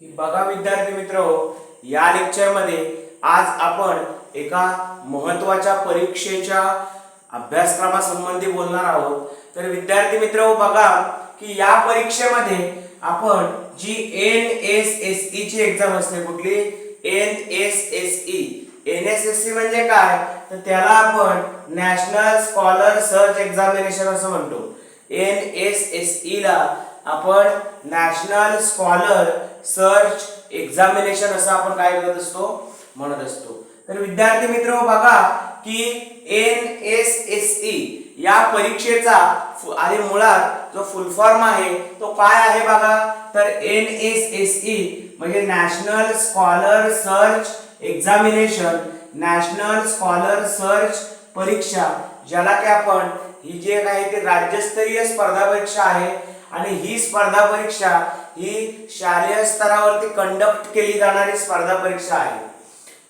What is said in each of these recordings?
की बघा विद्यार्थी मित्र हो, या लेक्चरमध्ये आज आपण एका महत्त्वाच्या परीक्षेच्या अभ्यासक्रमासंबंधी बोलणार आहोत. तर विद्यार्थी मित्र हो, बघा की या परीक्षेमध्ये आपण जी एन एस एस ई ची एक्झाम असते कुठली? N S S E N S S C म्हणजे काय? तर त्याला आपण नॅशनल स्कॉलर सर्च एक्झामिनेशन असं म्हणतो. एन एस एस ई ला आपण नॅशनल स्कॉलर सर्च एक्झामिनेशन असं आपण काय करत असतो? म्हणत असतो. तर विद्यार्थी मित्र बघा की एन एस एस ई या परीक्षेचा आणि मुळात जो फुल फॉर्म आहे तो काय आहे बघा? तर एन एस एस ई म्हणजे national scholar search examination national scholar search परीक्षा ज्याला की आपण ही जे काही ते राज्यस्तरीय स्पर्धा परीक्षा आहे. आणि ही स्पर्धा परीक्षा ही शालेय स्तरावरती कंडक्ट केली जाणारी स्पर्धा परीक्षा आहे.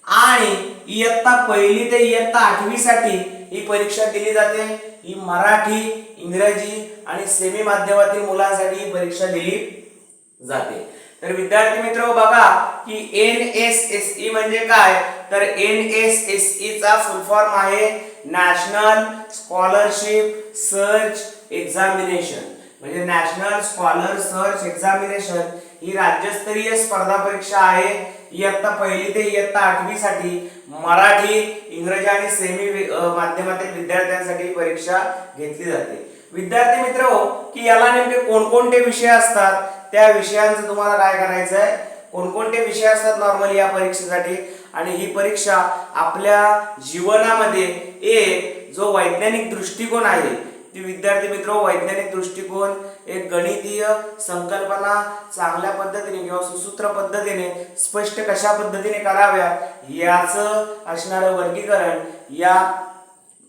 आणि इयत्ता पहिली ते इयत्ता आठवी साठी ही परीक्षा दिली जाते. ही मराठी इंग्रजी आणि सेमी माध्यमातील मुलांसाठी ही परीक्षा दिली जाते. तर विद्यार्थी मित्र बघा की एन एस एस ई म्हणजे काय? तर एन एस एस ई चा फुल फॉर्म आहे नॅशनल स्कॉलरशिप सर्च एक्झामिनेशन म्हणजे नॅशनल स्कॉलर सर्च एक्झामिनेशन ही राज्यस्तरीय स्पर्धा परीक्षा आहे. इयत्ता पहिली ते इयत्ता आठवी साठी मराठी इंग्रजी आणि सेमी माध्यमातील विद्यार्थ्यांसाठी परीक्षा घेतली जाते. विद्यार्थी मित्र हो की याला नेमके कोणकोणते विषय असतात? त्या विषयांचं तुम्हाला काय करायचं आहे कोणकोणते विषय असतात नॉर्मली या परीक्षेसाठी? आणि ही परीक्षा आपल्या जीवनामध्ये एक जो वैज्ञानिक दृष्टिकोन आहे की विद्यार्थी मित्र वैज्ञानिक दृष्टिकोन एक गणितीय संकल्पना चांगल्या पद्धतीने किंवा सुसूत्र पद्धतीने स्पष्ट कशा पद्धतीने कराव्या याचं असणारं वर्गीकरण या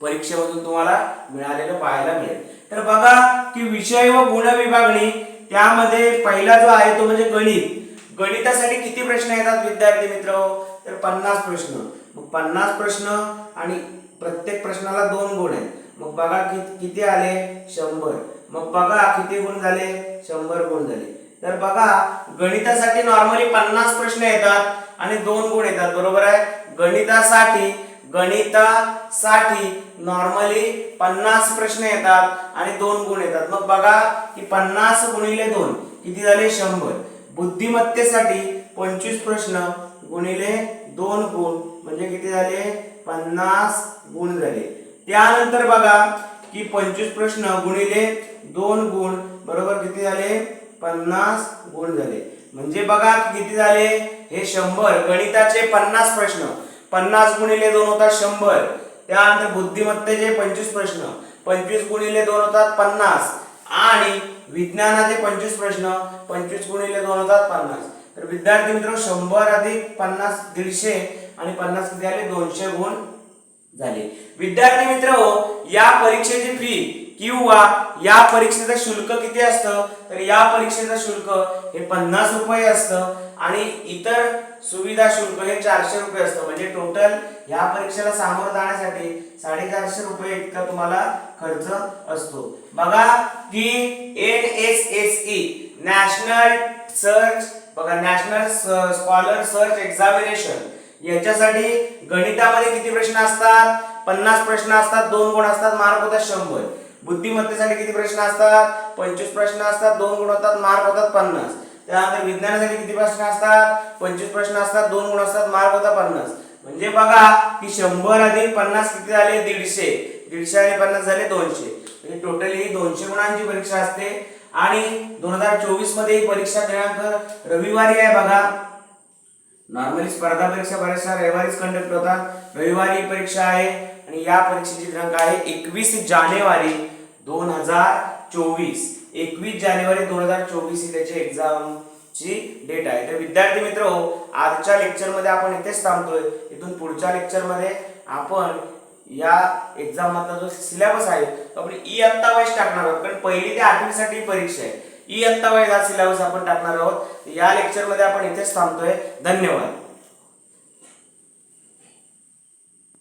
परीक्षेमधून तुम्हाला मिळालेलं पाहायला मिळेल. तर बघा की विषय व गुण विभागणी त्यामध्ये पहिला जो आहे तो म्हणजे गणित. गणितासाठी किती प्रश्न येतात विद्यार्थी मित्र? तर पन्नास प्रश्न. मग पन्नास प्रश्न आणि प्रत्येक प्रश्नाला दोन गुण आहेत. मग बघा कि, किती आले? शंभर. मग बघा किती गुण झाले? शंभर गुण झाले. तर बघा गणितासाठी नॉर्मली पन्नास प्रश्न येतात आणि दोन गुण येतात. बरोबर आहे? गणितासाठी गणितासाठी नॉर्मली पन्नास प्रश्न येतात आणि दोन गुण येतात. मग बघा की पन्नास गुणिले दोन किती झाले? शंभर. बुद्धिमत्तेसाठी पंचवीस प्रश्न गुणिले दोन गुण म्हणजे किती झाले? पन्नास गुण झाले. त्यानंतर बघा की पंचवीस प्रश्न गुणिले दोन गुण बरोबर किती झाले? पन्नास गुण झाले. म्हणजे बघा किती झाले? हे शंभर. गणिताचे पन्नास प्रश्न. पन्नास गुणिले दोन होतात शंभर. त्यानंतर बुद्धिमत्तेचे पंचवीस प्रश्न. पंचवीस गुणिले दोन होतात पन्नास. आणि विज्ञानाचे पंचवीस प्रश्न. पंचवीस गुणिले दोन होतात पन्नास. तर विद्यार्थी मित्र शंभर अधिक पन्नास दीडशे आणि पन्नास किती आले? दोनशे गुण झाले. विद्यार्थी मित्र या परीक्षेची फी किंवा या परीक्षेचं शुल्क किती असतं? तर या परीक्षेचं शुल्क हे पन्नास रुपये असतं आणि इतर सुविधा शुल्क हे चारशे रुपये असतं. म्हणजे टोटल या परीक्षेला सामोरं जाण्यासाठी साडेचारशे रुपये इतका तुम्हाला खर्च असतो. बघा की N S S E national search बघा नॅशनल स्कॉलर सर्च एक्झामिनेशन याच्यासाठी गणितामध्ये किती प्रश्न असतात? पन्नास प्रश्न असतात दोन गुण असतात मार्क होतात शंभर. बुद्धिमत्तेसाठी किती प्रश्न असतात? पंचवीस प्रश्न असतात दोन गुण होतात मार्क होतात पन्नास. त्यानंतर विज्ञानासाठी किती प्रश्न असतात? पंचवीस प्रश्न असतात दोन गुण असतात मार्क होतात पन्नास. म्हणजे बघा की शंभर अधिक पन्नास किती झाले? दीडशे. दीडशे आणि पन्नास झाले दोनशे. म्हणजे टोटली ही दोनशे गुणांची परीक्षा असते. आणि दोन हजार चोवीसमध्ये ही परीक्षा दिनांक रविवारी आहे बघा. नॉर्मली स्पर्धा परीक्षा बऱ्याचशा रविवारीच कंडक्ट होतात. रविवारी परीक्षा आहे आणि या परीक्षेची दिनांक आहे एकवीस जानेवारी दोन हजार चोवीस. एकवीस जानेवारी दोन हजार चोवीस ही त्याची एक्झाम ची डेट आहे. तर विद्यार्थी मित्र हो, आजच्या लेक्चरमध्ये आपण इथेच थांबतोय. इथून पुढच्या लेक्चरमध्ये आपण या एक्झाम मधला जो सिलेबस आहे तो आपण आत्ता वाईज टाकणार आहोत. कारण पहिली ते आठवीसाठी परीक्षा आहे. इयत्ता वाईज हा सिलेबस आपण टाकणार आहोत. या लेक्चरमध्ये आपण इथेच थांबतोय. धन्यवाद.